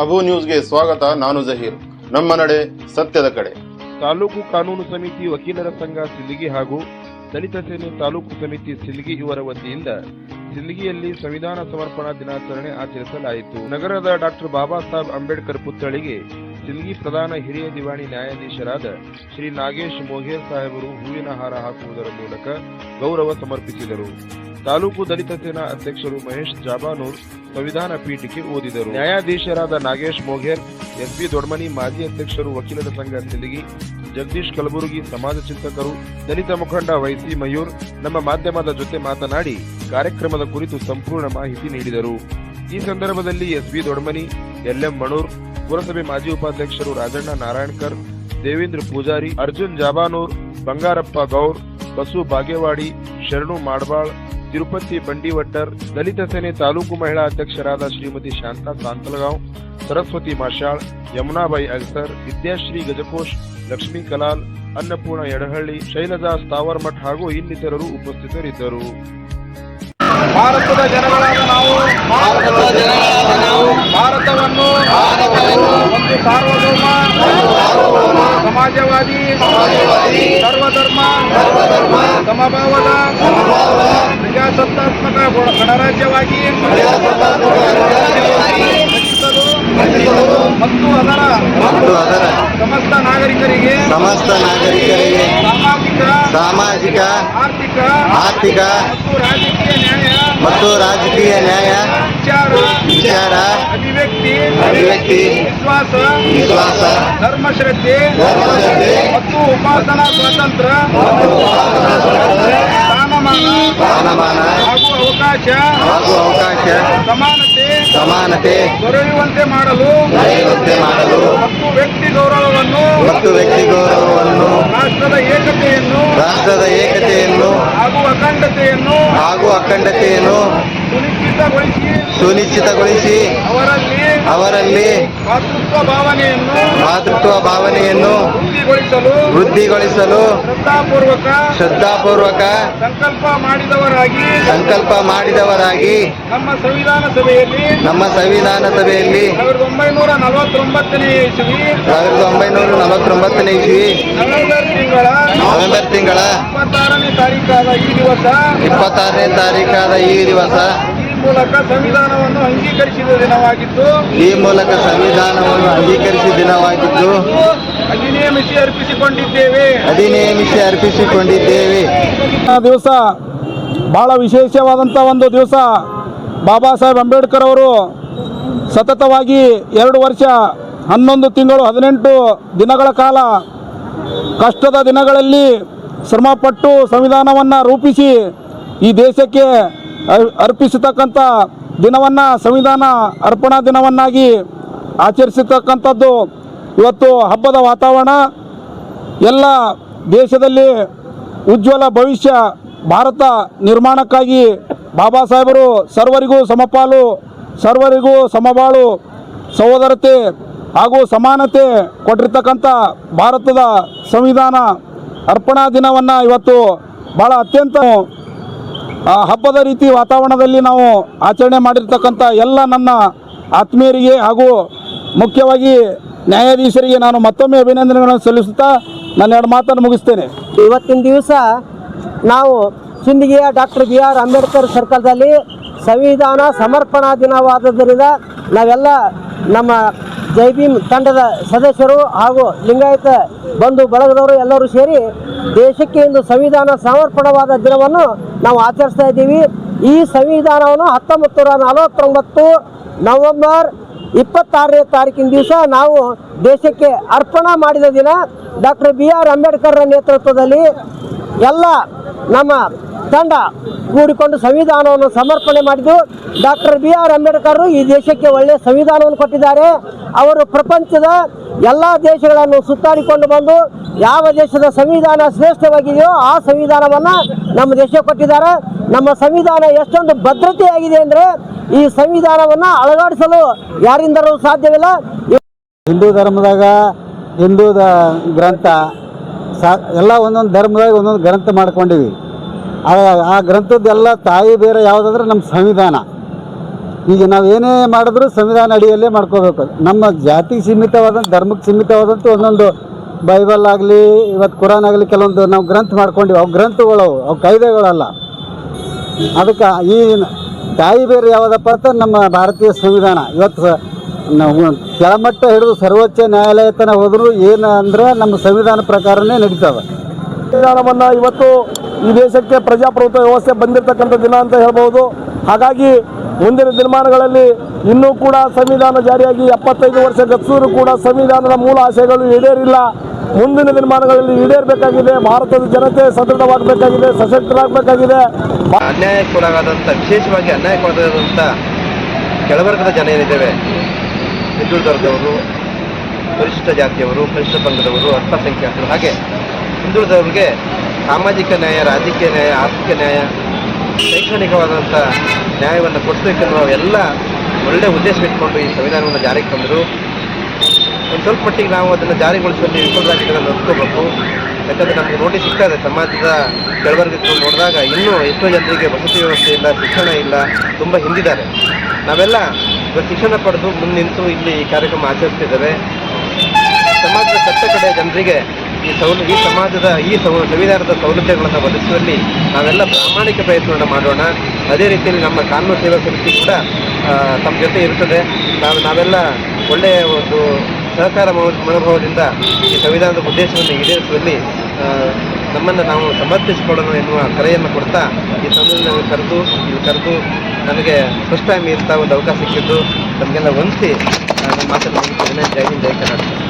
ಅಬು ನ್ಯೂಸ್ಗೆ ಸ್ವಾಗತ, ನಾನು ಜಹೀರ್. ನಮ್ಮ ನಡೆ ಸತ್ಯದ ಕಡೆ. ತಾಲೂಕು ಕಾನೂನು ಸಮಿತಿ ವಕೀಲರ ಸಂಘ ಸಿಲ್ಲಿಗಿ ಹಾಗೂ ದಲಿತ ಸೇನೆ ತಾಲೂಕು ಸಮಿತಿ ಸಿಲ್ಗಿ ಇವರ ವತಿಯಿಂದ ಸಿಲ್ಗಿಯಲ್ಲಿ ಸಂವಿಧಾನ ಸಮರ್ಪಣಾ ದಿನಾಚರಣೆ ಆಚರಿಸಲಾಯಿತು. ನಗರದ ಡಾಕ್ಟರ್ ಬಾಬಾ ಸಾಹೇಬ್ ಅಂಬೇಡ್ಕರ್ ಪುತ್ಥಳಿಗೆ ಸಿಲ್ಗಿ ಪ್ರಧಾನ ಹಿರಿಯ ದಿವಾಣಿ ನ್ಯಾಯಾಧೀಶರಾದ ಶ್ರೀ ನಾಗೇಶ್ ಮೋಹೇರ್ ಸಾಹೇಬರು ಹೂವಿನ ಹಾರ ಹಾಕುವುದರ ಮೂಲಕ ಗೌರವ ಸಮರ್ಪಿಸಿದರು. ತಾಲೂಕು ದಲಿತ ಸೇನಾ ಅಧ್ಯಕ್ಷರು ಮಹೇಶ್ ಜಾಬಾನೂರ್ ಸಂವಿಧಾನ ಪೀಠಕ್ಕೆ ಓದಿದರು. ನ್ಯಾಯಾಧೀಶರಾದ ನಾಗೇಶ್ ಮೋಘೇರ್ ಎಸ್ಬಿ ದೊಡ್ಮನಿ ಮಾಜಿ ಅಧ್ಯಕ್ಷರು ವಕೀಲರ ಸಂಘ ಸಿಲಿಗಿ ಜಗದೀಶ್ ಕಲಬುರಗಿ ಸಮಾಜ ಚಿಂತಕರು, ದಲಿತ ಮುಖಂಡ ವೈಸಿ ಮಯೂರ್ ನಮ್ಮ ಮಾಧ್ಯಮದ ಜೊತೆ ಮಾತನಾಡಿ ಕಾರ್ಯಕ್ರಮದ ಕುರಿತು ಸಂಪೂರ್ಣ ಮಾಹಿತಿ ನೀಡಿದರು. ಈ ಸಂದರ್ಭದಲ್ಲಿ ಎಸ್ಬಿ ದೊಡ್ಮನಿ, ಎಲ್ಎಂ ಮಣೂರ್ ಪುರಸಭೆ ಮಾಜಿ ಉಪಾಧ್ಯಕ್ಷರು ರಾಜಣ್ಣ ನಾರಾಯಣ್ಕರ್, ದೇವೇಂದ್ರ ಪೂಜಾರಿ, ಅರ್ಜುನ್ ಜಾಬಾನೂರ್, ಬಂಗಾರಪ್ಪ ಗೌರ್, ಬಸು ಬಾಗೇವಾಡಿ, ಶರಣು ಮಾಡಬಾಳ್, ತಿರುಪತಿ ಬಂಡಿವಟ್ಟರ್, ದಲಿತ ಸೇನೆ ತಾಲೂಕು ಮಹಿಳಾ ಅಧ್ಯಕ್ಷರಾದ ಶ್ರೀಮತಿ ಶಾಂತಾ ಸಾಂತಲಗಾಂವ್, ಸರಸ್ವತಿ ಮಾಶಾಳ್ ಯಮುನಾಬಾಯಿ ಅಗ್ಸರ್, ವಿದ್ಯಾಶ್ರೀ ಗಜಕೋಶ್, ಲಕ್ಷ್ಮೀ ಕಲಾಲ್, ಅನ್ನಪೂರ್ಣ ಯಡಹಳ್ಳಿ, ಶೈಲಜಾ ಸ್ಥಾವರ್ಮಠ್ ಹಾಗೂ ಇನ್ನಿತರರು ಉಪಸ್ಥಿತರಿದ್ದರು. ಭಾರತದ ಜನಗಳಾದ ನಾವು, ಭಾರತದ ಭಾರತವನ್ನು ಒಂದು ಸಾರ್ವಭೌಮ ಸಮಾಜವಾದಿ ಸರ್ವಧರ್ಮ ಸಮಭಾವದ ಪ್ರಜಾಸತ್ತಾತ್ಮಕ ಗಣ- ಗಣರಾಜ್ಯವಾಗಿ ರಚಿಸಲು ಮತ್ತು ಅದರ ಮತ್ತು ಅದರ ಸಮಸ್ತ ನಾಗರಿಕರಿಗೆ ಸಮಸ್ತ ನಾಗರಿಕರಿಗೆ ಸಾಮಾಜಿಕ ಆರ್ಥಿಕ ಆರ್ಥಿಕ ಮತ್ತು ರಾಜಕೀಯ ನ್ಯಾಯ ಮತ್ತು ರಾಜಕೀಯ ನ್ಯಾಯ ವಿಚಾರ ವಿಚಾರ ಅಭಿವ್ಯಕ್ತಿ ಅಭಿವ್ಯಕ್ತಿ ವಿಶ್ವಾಸ ವಿಶ್ವಾಸ ಧರ್ಮಶ್ರದ್ಧೆ ಧರ್ಮಶ್ರದ್ಧೆ ಮತ್ತು ಉಪಾಸನಾ ಸ್ವಾತಂತ್ರ್ಯ ಸ್ಥಾನಮಾನ ಸ್ಥಾನಮಾನ ಹಾಗೂ ಅವಕಾಶ ಹಾಗೂ ಅವಕಾಶ ಸಮಾನತೆ ಸಮಾನತೆ ದೊರೆಯುವಂತೆ ಮಾಡಲು ದೊರೆಯುವಂತೆ ಮಾಡಲು ಅಖಂಡತೆಯನ್ನು ಸುನಿಶ್ಚಿತಗೊಳಿಸಿ ಸುನಿಶ್ಚಿತಗೊಳಿಸಿ ಅವರಲ್ಲಿ ಮಾತೃತ್ವ ಭಾವನೆಯನ್ನು ಮಾತೃತ್ವ ಭಾವನೆಯನ್ನು ವೃದ್ಧಿಗೊಳಿಸಲು ವೃದ್ಧಿಗೊಳಿಸಲು ಶ್ರದ್ಧಾಪೂರ್ವಕ ಶ್ರದ್ಧಾಪೂರ್ವಕ ಸಂಕಲ್ಪ ಮಾಡಿದವರಾಗಿ ಸಂಕಲ್ಪ ಮಾಡಿದವರಾಗಿ ನಮ್ಮ ಸಂವಿಧಾನ ಸಭೆಯಲ್ಲಿ ನಮ್ಮ ಸಂವಿಧಾನ ಸಭೆಯಲ್ಲಿ ಸಾವಿರದ ಒಂಬೈನೂರ ನಲವತ್ತೊಂಬತ್ತನೇ ಇಸವಿ. ಸಾವಿರದ ಒಂಬೈನೂರ ನಲವತ್ತೊಂಬತ್ತನೇ ಇಸ್ವಿ. ನವೆಂಬರ್ ತಿಂಗಳ ನವೆಂಬರ್ ತಿಂಗಳ ಇಪ್ಪತ್ತಾರನೇ ತಾರೀಕಾದ ಈ ದಿವಸ. ಇಪ್ಪತ್ತಾರನೇ ತಾರೀಕಾದ ಈ ದಿವಸ. ಮೂಲಕ ಸಂವಿಧಾನವನ್ನು ಅಂಗೀಕರಿಸಿದ ದಿನವಾಗಿದ್ದು ಈ ಮೂಲಕ ಸಂವಿಧಾನವನ್ನು ಅಂಗೀಕರಿಸಿದ ದಿನವಾಗಿದ್ದು ಅಧಿನಿಯಮಿಸಿ ಅರ್ಪಿಸಿಕೊಂಡಿದ್ದೇವೆ. ಅಧಿನಿಯಮಿಸಿ ಅರ್ಪಿಸಿಕೊಂಡಿದ್ದೇವೆ. ದಿವಸ ಬಹಳ ವಿಶೇಷವಾದಂಥ ಒಂದು ದಿವಸ ಬಾಬಾ ಸಾಹೇಬ್ ಅಂಬೇಡ್ಕರ್ ಅವರು ಸತತವಾಗಿ ಎರಡು ವರ್ಷ ಹನ್ನೊಂದು ತಿಂಗಳು ಹದಿನೆಂಟು ದಿನಗಳ ಕಾಲ ಕಷ್ಟದ ದಿನಗಳಲ್ಲಿ ಶ್ರಮಪಟ್ಟು ಸಂವಿಧಾನವನ್ನು ರೂಪಿಸಿ ಈ ದೇಶಕ್ಕೆ ಅರ್ಪಿಸತಕ್ಕಂಥ ದಿನವನ್ನು, ಸಂವಿಧಾನ ಅರ್ಪಣಾ ದಿನವನ್ನಾಗಿ ಆಚರಿಸತಕ್ಕಂಥದ್ದು ಇವತ್ತು ಹಬ್ಬದ ವಾತಾವರಣ. ಎಲ್ಲ ದೇಶದಲ್ಲಿ ಉಜ್ವಲ ಭವಿಷ್ಯ, ಭಾರತ ನಿರ್ಮಾಣಕ್ಕಾಗಿ ಬಾಬಾ ಸಾಹೇಬರು ಸರ್ವರಿಗೂ ಸಮಪಾಲು, ಸರ್ವರಿಗೂ ಸಮಬಾಳು, ಸಹೋದರತೆ ಹಾಗೂ ಸಮಾನತೆ ಕೊಟ್ಟಿರ್ತಕ್ಕಂಥ ಭಾರತದ ಸಂವಿಧಾನ ಅರ್ಪಣಾ ದಿನವನ್ನು ಇವತ್ತು ಭಾಳ ಅತ್ಯಂತ ಹಬ್ಬದ ರೀತಿ ವಾತಾವರಣದಲ್ಲಿ ನಾವು ಆಚರಣೆ ಮಾಡಿರ್ತಕ್ಕಂಥ ಎಲ್ಲ ನನ್ನ ಆತ್ಮೀಯರಿಗೆ ಹಾಗೂ ಮುಖ್ಯವಾಗಿ ನ್ಯಾಯಾಧೀಶರಿಗೆ ನಾನು ಮತ್ತೊಮ್ಮೆ ಅಭಿನಂದನೆಗಳನ್ನು ಸಲ್ಲಿಸುತ್ತಾ ನನ್ನ ಎರಡು ಮಾತನ್ನು ಮುಗಿಸ್ತೇನೆ. ಇವತ್ತಿನ ದಿವಸ ನಾವು ಸಿಂದಗಿಯ ಡಾಕ್ಟರ್ ಬಿ ಆರ್ ಅಂಬೇಡ್ಕರ್ ಸರ್ಕಲ್ದಲ್ಲಿ ಸಂವಿಧಾನ ಸಮರ್ಪಣಾ ದಿನವಾದದ್ದರಿಂದ ನಾವೆಲ್ಲ ನಮ್ಮ ಜೈ ಭೀಮ್ ತಂಡದ ಸದಸ್ಯರು ಹಾಗೂ ಲಿಂಗಾಯತ ಬಂಧು ಬಳಗದವರು ಎಲ್ಲರೂ ಸೇರಿ ದೇಶಕ್ಕೆ ಇಂದು ಸಂವಿಧಾನ ಸಮರ್ಪಣವಾದ ದಿನವನ್ನು ನಾವು ಆಚರಿಸ್ತಾ ಇದ್ದೀವಿ. ಈ ಸಂವಿಧಾನವನ್ನು ಹತ್ತೊಂಬತ್ತು ನೂರ ನಲವತ್ತೊಂಬತ್ತು ನವೆಂಬರ್ ಇಪ್ಪತ್ತಾರನೇ ತಾರೀಕಿನ ದಿವಸ ನಾವು ದೇಶಕ್ಕೆ ಅರ್ಪಣ ಮಾಡಿದ ದಿನ ಡಾಕ್ಟರ್ ಬಿ ಆರ್ ಅಂಬೇಡ್ಕರ್ ನೇತೃತ್ವದಲ್ಲಿ ಎಲ್ಲ ನಮ್ಮ ತಂಡ ಕೂಡಿಕೊಂಡು ಸಂವಿಧಾನವನ್ನು ಸಮರ್ಪಣೆ ಮಾಡಿದ್ದು ಡಾಕ್ಟರ್ ಬಿ ಆರ್ ಅಂಬೇಡ್ಕರ್ ಈ ದೇಶಕ್ಕೆ ಒಳ್ಳೆಯ ಸಂವಿಧಾನವನ್ನು ಕೊಟ್ಟಿದ್ದಾರೆ. ಅವರು ಪ್ರಪಂಚದ ಎಲ್ಲ ದೇಶಗಳನ್ನು ಸುತ್ತಾಡಿಕೊಂಡು ಬಂದು ಯಾವ ದೇಶದ ಸಂವಿಧಾನ ಶ್ರೇಷ್ಠವಾಗಿದೆಯೋ ಆ ಸಂವಿಧಾನವನ್ನು ನಮ್ಮ ದೇಶಕ್ಕೆ ಕೊಟ್ಟಿದ್ದಾರೆ. ನಮ್ಮ ಸಂವಿಧಾನ ಎಷ್ಟೊಂದು ಭದ್ರತೆಯಾಗಿದೆ ಅಂದರೆ ಈ ಸಂವಿಧಾನವನ್ನು ಅಳಗಾಡಿಸಲು ಯಾರಿಂದಲೂ ಸಾಧ್ಯವಿಲ್ಲ. ಹಿಂದೂ ಧರ್ಮದಾಗ ಹಿಂದೂ ಗ್ರಂಥ ಸಾ ಎಲ್ಲ ಒಂದೊಂದು ಧರ್ಮದಾಗ ಒಂದೊಂದು ಗ್ರಂಥ ಮಾಡ್ಕೊಂಡಿವಿ. ಆ ಗ್ರಂಥದ್ದೆಲ್ಲ ತಾಯಿ ಬೇರೆ ಯಾವುದಂದ್ರೆ ನಮ್ಮ ಸಂವಿಧಾನ. ಈಗ ನಾವು ಏನೇ ಮಾಡಿದ್ರು ಸಂವಿಧಾನ ಅಡಿಯಲ್ಲೇ ಮಾಡ್ಕೋಬೇಕು. ನಮ್ಮ ಜಾತಿಗೆ ಸೀಮಿತವಾದಂಥ ಧರ್ಮಕ್ಕೆ ಸೀಮಿತವಾದಂಥ ಒಂದೊಂದು ಬೈಬಲ್ ಆಗಲಿ ಇವತ್ತು ಕುರಾನ್ ಆಗಲಿ ಕೆಲವೊಂದು ನಾವು ಗ್ರಂಥ ಮಾಡ್ಕೊಂಡಿವಿ. ಅವು ಗ್ರಂಥಗಳು ಅವು ಕಾಯ್ದೆಗಳಲ್ಲ. ಅದಕ್ಕೆ ಈ ತಾಯಿ ಬೇರೆ ಯಾವುದಪ್ಪ ಅಂತ ನಮ್ಮ ಭಾರತೀಯ ಸಂವಿಧಾನ. ಇವತ್ತು ನಾವು ಕೆಳಮಟ್ಟ ಹಿಡಿದು ಸರ್ವೋಚ್ಚ ನ್ಯಾಯಾಲಯ ತನಕ ಹೋದರೂ ಏನು ಅಂದ್ರೆ ನಮ್ಮ ಸಂವಿಧಾನ ಪ್ರಕಾರನೇ ನಡೀತದೆ. ಸಂವಿಧಾನವನ್ನ ಇವತ್ತು ಈ ದೇಶಕ್ಕೆ ಪ್ರಜಾಪ್ರಭುತ್ವ ವ್ಯವಸ್ಥೆ ಬಂದಿರತಕ್ಕಂಥ ದಿನ ಅಂತ ಹೇಳ್ಬೋದು. ಹಾಗಾಗಿ ಮುಂದಿನ ದಿನಮಾನಗಳಲ್ಲಿ ಇನ್ನೂ ಕೂಡ ಸಂವಿಧಾನ ಜಾರಿಯಾಗಿ ಎಪ್ಪತ್ತೈದು ವರ್ಷ ಗತಿಸಿದ್ರು ಕೂಡ ಸಂವಿಧಾನದ ಮೂಲ ಆಶಯಗಳು ಈಡೇರಿಲ್ಲ. ಮುಂದಿನ ದಿನಮಾನಗಳಲ್ಲಿ ಈಡೇರಬೇಕಾಗಿದೆ. ಭಾರತದ ಜನತೆ ಸದೃಢವಾಗಬೇಕಾಗಿದೆ, ಸಶಕ್ತರಾಗಬೇಕಾಗಿದೆ. ಅನ್ಯಾಯಕ್ಕೊಳಗಾದಂಥ, ವಿಶೇಷವಾಗಿ ಅನ್ಯಾಯಕ್ಕೊಳಗಾದಂಥ ಕೆಳವರ್ಗದ ಜನ ಏನಿದ್ದೇವೆ? ಹಿಂದುಳಿದ ವರ್ಗದವರು ಪರಿಶಿಷ್ಟ ಜಾತಿಯವರು, ಪರಿಶಿಷ್ಟ ಪಂಗದವರು ಅಲ್ಪಸಂಖ್ಯಾತರು ಹಾಗೆ ಹಿಂದುಳಿದವರಿಗೆ ಸಾಮಾಜಿಕ ನ್ಯಾಯ, ರಾಜಕೀಯ ನ್ಯಾಯ, ಆರ್ಥಿಕ ನ್ಯಾಯ, ಶೈಕ್ಷಣಿಕವಾದಂಥ ನ್ಯಾಯವನ್ನು ಕೊಡಿಸಬೇಕೆನ್ನುವ ಎಲ್ಲ ಒಳ್ಳೆಯ ಉದ್ದೇಶ ಇಟ್ಕೊಂಡು ಈ ಸಂವಿಧಾನವನ್ನು ಜಾರಿಗೆ ತಂದರು. ಒಂದು ಸ್ವಲ್ಪ ಮಟ್ಟಿಗೆ ನಾವು ಅದನ್ನು ಜಾರಿಗೊಳಿಸುವಲ್ಲಿ ವಿಫಲರಾಗಿದ್ದನ್ನು ನೋಡ್ಕೋಬೇಕು. ಯಾಕಂದರೆ ನಮಗೆ ನೋಟಿಸ್ ಸಿಗ್ತಾ ಇದೆ, ಸಮಾಜದ ಕೆಳವರ್ಗಕ್ಕೆ ನೋಡಿದಾಗ ಇನ್ನೂ ಎಷ್ಟೋ ಜನರಿಗೆ ವಸತಿ ವ್ಯವಸ್ಥೆ ಇಲ್ಲ, ಶಿಕ್ಷಣ ಇಲ್ಲ, ತುಂಬ ಹಿಂದಿದ್ದಾರೆ. ನಾವೆಲ್ಲ ಇವತ್ತು ಶಿಕ್ಷಣ ಪಡೆದು ಮುಂದೆ ನಿಂತು ಇಲ್ಲಿ ಈ ಕಾರ್ಯಕ್ರಮ ಆಚರಿಸ್ತಿದ್ದೇವೆ. ಸಮಾಜದ ಕಟ್ಟ ಕಡೆ ಜನರಿಗೆ ಈ ಸೌಲ, ಈ ಸಮಾಜದ, ಈ ಸೌ, ಸಂವಿಧಾನದ ಸೌಲಭ್ಯಗಳನ್ನು ಒದಗಿಸುವಲ್ಲಿ ನಾವೆಲ್ಲ ಪ್ರಾಮಾಣಿಕ ಪ್ರಯತ್ನವನ್ನು ಮಾಡೋಣ. ಅದೇ ರೀತಿಯಲ್ಲಿ ನಮ್ಮ ಕಾನೂನು ಸೇವಾ ಸಮಿತಿ ಕೂಡ ತಮ್ಮ ಜೊತೆ ಇರುತ್ತದೆ. ನಾವು, ನಾವೆಲ್ಲ ಒಳ್ಳೆಯ ಒಂದು ಸಹಕಾರ ಮನೋ- ಮನೋಭಾವದಿಂದ ಈ ಸಂವಿಧಾನದ ಉದ್ದೇಶವನ್ನು ಈಡೇರಿಸುವಲ್ಲಿ ನಮ್ಮನ್ನು ನಾವು ಸಮರ್ಥಿಸಿಕೊಳ್ಳೋಣ ಎನ್ನುವ ಕರೆಯನ್ನು ಕೊಡ್ತಾ ಈ ಸಂದರ್ಭದಲ್ಲಿ ಕರೆದು, ಇಲ್ಲಿ ಕರೆದು ನನಗೆ ಫಸ್ಟ್ ಟೈಮ್ ಇಂಥ ಒಂದು ಅವಕಾಶ ಸಿಕ್ಕಿದ್ದು. ನಮಗೆಲ್ಲ ಹೊಂದಿಸಿ ನಾನು ಮಾತನ್ನು ಜೈ ಹಿಂದ್, ಜೈ ಕರ್ನಾಟಕ.